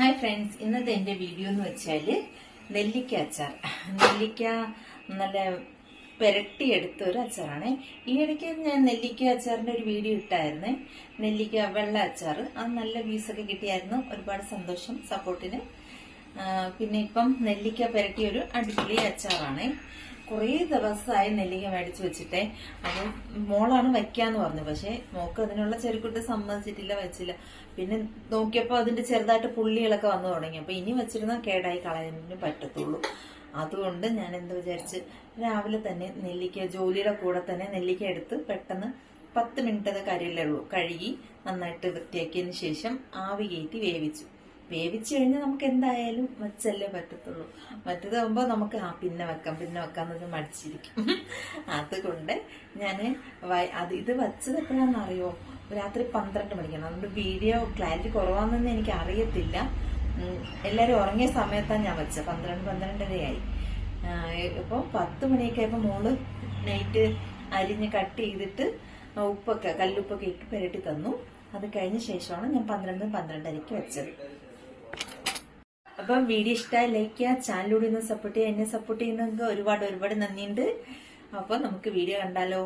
Hi friends ഇന്നത്തെ എന്റെ video എന്ന് വെച്ചാൽ നെല്ലിക്ക അച്ചാർ. നെല്ലിക്ക നല്ല പുരട്ടിയെടുത്ത ഒരു അച്ചാറാണ്. ഇടയ്ക്ക് ഞാൻ നെല്ലിക്ക അച്ചാറിന്റെ ഒരു വീഡിയോ ഇട്ടായിരുന്നേ. നെല്ലിക്ക വെള്ള അച്ചാർ. അത് നല്ല വ്യൂസൊക്കെ കിട്ടിയായിരുന്നു. ഒരുപാട് സന്തോഷം സപ്പോർട്ടിന് പിന്നെ ഇപ്പം നെല്ലിക്ക പുരട്ടിയ ഒരു അടിപൊളി അച്ചാറാണ്. കുറേ ദിവസമായി നെല്ലിക്ക മേടിച്ചു വെച്ചിട്ടേ. അപ്പം മോളാണ് വെക്കാന്ന് പറഞ്ഞു പക്ഷെ മോക്ക് അതിനുള്ള ചെറുക്കുട്ട് സമ്മതിച്ചിട്ടില്ല വെച്ചില്ല. പിന്നെ നോക്കിയപ്പോൾ അതിന്റെ ചെറുതായിട്ട് പുള്ളികളൊക്കെ വന്നു തുടങ്ങി. അപ്പൊ ഇനി വെച്ചിരുന്ന കേടായി കളയാനും പറ്റത്തുള്ളൂ. അതുകൊണ്ട് ഞാൻ എന്ത് വിചാരിച്ച് രാവിലെ തന്നെ നെല്ലിക്ക ജോലിയുടെ കൂടെ തന്നെ നെല്ലിക്ക എടുത്ത് പെട്ടെന്ന് പത്ത് മിനിറ്റ് അത് ഉള്ളൂ. കഴുകി നന്നായിട്ട് വൃത്തിയാക്കിയതിന് ശേഷം ആവി കയറ്റി വേവിച്ചു. വേവിച്ചു കഴിഞ്ഞാൽ നമുക്ക് എന്തായാലും വെച്ചല്ലേ പറ്റത്തുള്ളൂ. മറ്റേതാകുമ്പോൾ നമുക്ക് ആ പിന്നെ വെക്കാം പിന്നെ വെക്കാന്നത് മടിച്ചിരിക്കും. അതുകൊണ്ട് ഞാൻ അത് ഇത് വെച്ചത് എപ്പോഴാണെന്ന് അറിയോ രാത്രി പന്ത്രണ്ട് മണിക്കാണ്. അതുകൊണ്ട് വീഡിയോ ക്ലാരിറ്റി കുറവാണെന്ന് എനിക്ക് അറിയത്തില്ല എല്ലാവരും ഉറങ്ങിയ സമയത്താണ് ഞാൻ വെച്ചത്. പന്ത്രണ്ട് പന്ത്രണ്ടരയായി. ഇപ്പം പത്ത് മണിയൊക്കെ ആയപ്പോൾ മോൾ നൈറ്റ് അരിഞ്ഞ് കട്ട് ചെയ്തിട്ട് ഉപ്പൊക്കെ കല്ലുപ്പൊക്കെ ഇട്ട് പുരട്ടി തന്നു. അത് കഴിഞ്ഞ ശേഷമാണ് ഞാൻ പന്ത്രണ്ട് പന്ത്രണ്ടരയ്ക്ക് വെച്ചത്. അപ്പം വീഡിയോ ഇഷ്ടമായി ലൈക്ക് ചെയ്യുക ചാനലിലൂടെ ഒന്ന് സപ്പോർട്ട് ചെയ്യുക എന്നെ സപ്പോർട്ട് ചെയ്യുന്നവർക്ക് ഒരുപാട് ഒരുപാട് നന്ദിയുണ്ട്. അപ്പോൾ നമുക്ക് വീഡിയോ കണ്ടാലോ?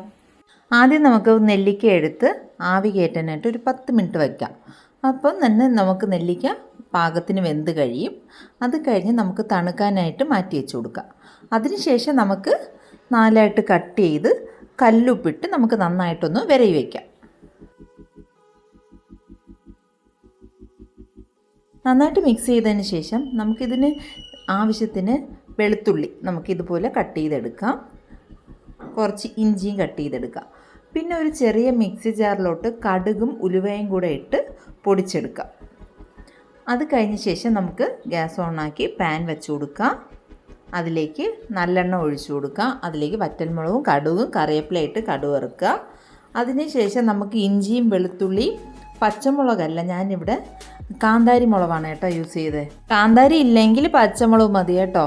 ആദ്യം നമുക്ക് നെല്ലിക്ക എടുത്ത് ആവി കയറ്റാനായിട്ട് ഒരു പത്ത് മിനിറ്റ് വയ്ക്കാം അപ്പം തന്നെ നമുക്ക് നെല്ലിക്ക പാകത്തിന് വെന്ത് കഴിയും. അത് കഴിഞ്ഞ് നമുക്ക് തണുക്കാനായിട്ട് മാറ്റി വെച്ച് കൊടുക്കാം അതിനുശേഷം നമുക്ക് നാലായിട്ട് കട്ട് ചെയ്ത് കല്ലുപ്പിട്ട് നമുക്ക് നന്നായിട്ടൊന്ന് വിരയി വയ്ക്കാം നന്നായിട്ട് മിക്സ് ചെയ്തതിന് ശേഷം നമുക്കിതിന് ആവശ്യത്തിന് വെളുത്തുള്ളി നമുക്കിതുപോലെ കട്ട് ചെയ്തെടുക്കാം. കുറച്ച് ഇഞ്ചിയും കട്ട് ചെയ്തെടുക്കാം. പിന്നെ ഒരു ചെറിയ മിക്സി ജാറിലോട്ട് കടുകും ഉലുവയും കൂടെ ഇട്ട് പൊടിച്ചെടുക്കാം. അത് കഴിഞ്ഞ ശേഷം നമുക്ക് ഗ്യാസ് ഓണാക്കി പാൻ വെച്ച് കൊടുക്കാം. അതിലേക്ക് നല്ലെണ്ണ ഒഴിച്ചു കൊടുക്കാം. അതിലേക്ക് വറ്റൽമുളകും കടുകും കറിവേപ്പിലയിട്ട് ഇട്ട് കടുവറുക്കുക അതിനുശേഷം നമുക്ക് ഇഞ്ചിയും വെളുത്തുള്ളിയും പച്ചമുളകല്ല ഞാനിവിടെ കാന്താരി മുളകാണ് കേട്ടോ യൂസ് ചെയ്തത് കാന്താരി ഇല്ലെങ്കിൽ പച്ചമുളക് മതി കേട്ടോ.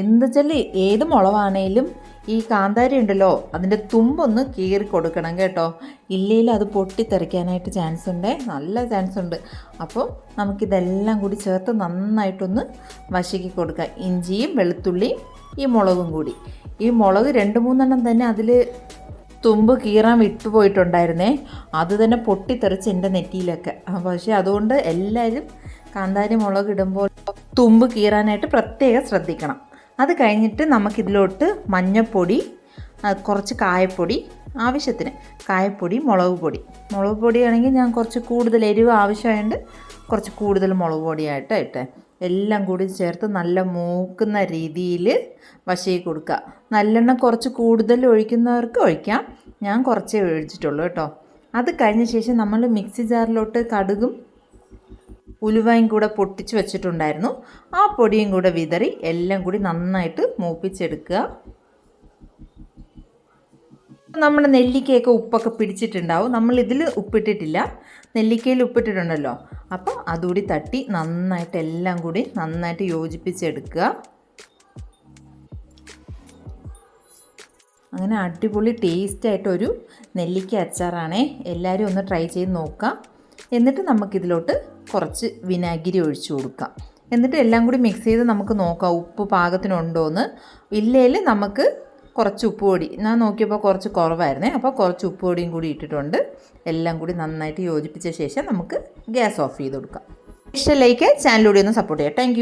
എന്താ വെച്ചാൽ ഏത് മുളകാണേലും ഈ കാന്താരി ഉണ്ടല്ലോ അതിന്റെ തുമ്പൊന്ന് കീറി കൊടുക്കണം കേട്ടോ. ഇല്ലെങ്കിൽ അത് പൊട്ടിത്തെറിക്കാനായിട്ട് ചാൻസ് ഉണ്ട് നല്ല ചാൻസ് ഉണ്ട്. അപ്പോൾ നമുക്കിതെല്ലാം കൂടി ചേർത്ത് നന്നായിട്ടൊന്ന് വശക്കി കൊടുക്കാം. ഇഞ്ചിയും വെളുത്തുള്ളിയും ഈ മുളകും കൂടി. ഈ മുളക് രണ്ട് മൂന്നെണ്ണം തന്നെ അതിൽ തുമ്പ് കീറാൻ വിട്ടുപോയിട്ടുണ്ടായിരുന്നേ അത് തന്നെ പൊട്ടിത്തെറിച്ച് എന്റെ നെറ്റിയിലൊക്കെ. പക്ഷേ അതുകൊണ്ട് എല്ലാവരും കാന്താരി മുളക് ഇടുമ്പോൾ തുമ്പ് കീറാനായിട്ട് പ്രത്യേകം ശ്രദ്ധിക്കണം. അത് കഴിഞ്ഞിട്ട് നമുക്കിതിലോട്ട് മഞ്ഞൾപ്പൊടി കുറച്ച് കായപ്പൊടി ആവശ്യത്തിന്. കായപ്പൊടി മുളക് പൊടി. മുളക് പൊടിയാണെങ്കിൽ ഞാൻ കുറച്ച് കൂടുതൽ എരിവ് ആവശ്യമായതുകൊണ്ട് കുറച്ച് കൂടുതൽ മുളക് പൊടിയായിട്ട് ഇട്ടെ. എല്ലാം കൂടി ചേർത്ത് നല്ല മൂക്കുന്ന രീതിയിൽ വശയിൽ കൊടുക്കുക. നല്ലെണ്ണം കുറച്ച് കൂടുതൽ ഒഴിക്കുന്നവർക്ക് ഒഴിക്കാം. ഞാൻ കുറച്ചേ ഒഴിച്ചിട്ടുള്ളൂ കേട്ടോ. അത് കഴിഞ്ഞ ശേഷം നമ്മൾ മിക്സി ജാറിലോട്ട് കടുകും ഉലുവയും കൂടെ പൊട്ടിച്ച് വെച്ചിട്ടുണ്ടായിരുന്നു. ആ പൊടിയും കൂടെ വിതറി എല്ലാം കൂടി നന്നായിട്ട് മൂപ്പിച്ചെടുക്കുക. നമ്മുടെ നെല്ലിക്കയൊക്കെ ഉപ്പൊക്കെ പിടിച്ചിട്ടുണ്ടാവും. നമ്മൾ ഇതിൽ ഉപ്പിട്ടിട്ടില്ല. നെല്ലിക്കയിൽ ഉപ്പിട്ടിട്ടുണ്ടല്ലോ. അപ്പോൾ അതുകൂടി തട്ടി നന്നായിട്ട് എല്ലാം കൂടി നന്നായിട്ട് യോജിപ്പിച്ചെടുക്കുക. അങ്ങനെ അടിപൊളി ടേസ്റ്റ് ആയിട്ടൊരു നെല്ലിക്ക അച്ചാറാണേ. എല്ലാവരും ഒന്ന് ട്രൈ ചെയ്ത് നോക്കാം. എന്നിട്ട് നമുക്കിതിലോട്ട് കുറച്ച് വിനാഗിരി ഒഴിച്ചു കൊടുക്കാം. എന്നിട്ട് എല്ലാം കൂടി മിക്സ് ചെയ്ത് നമുക്ക് നോക്കാം ഉപ്പ് പാകത്തിനുണ്ടോ എന്ന് ഇല്ലെങ്കിൽ നമുക്ക് കുറച്ച് ഉപ്പ് പൊടി. ഞാൻ നോക്കിയപ്പോൾ കുറച്ച് കുറവായിരുന്നേ. അപ്പോൾ കുറച്ച് ഉപ്പ് പൊടിയും കൂടി ഇട്ടിട്ടുണ്ട്. എല്ലാം കൂടി നന്നായിട്ട് യോജിപ്പിച്ച ശേഷം നമുക്ക് ഗ്യാസ് ഓഫ് ചെയ്ത് കൊടുക്കാം. ഇഷ്ടം ലൈക്ക് ചാനലിലൂടെ ഒന്ന് സപ്പോർട്ട് ചെയ്യാം. താങ്ക്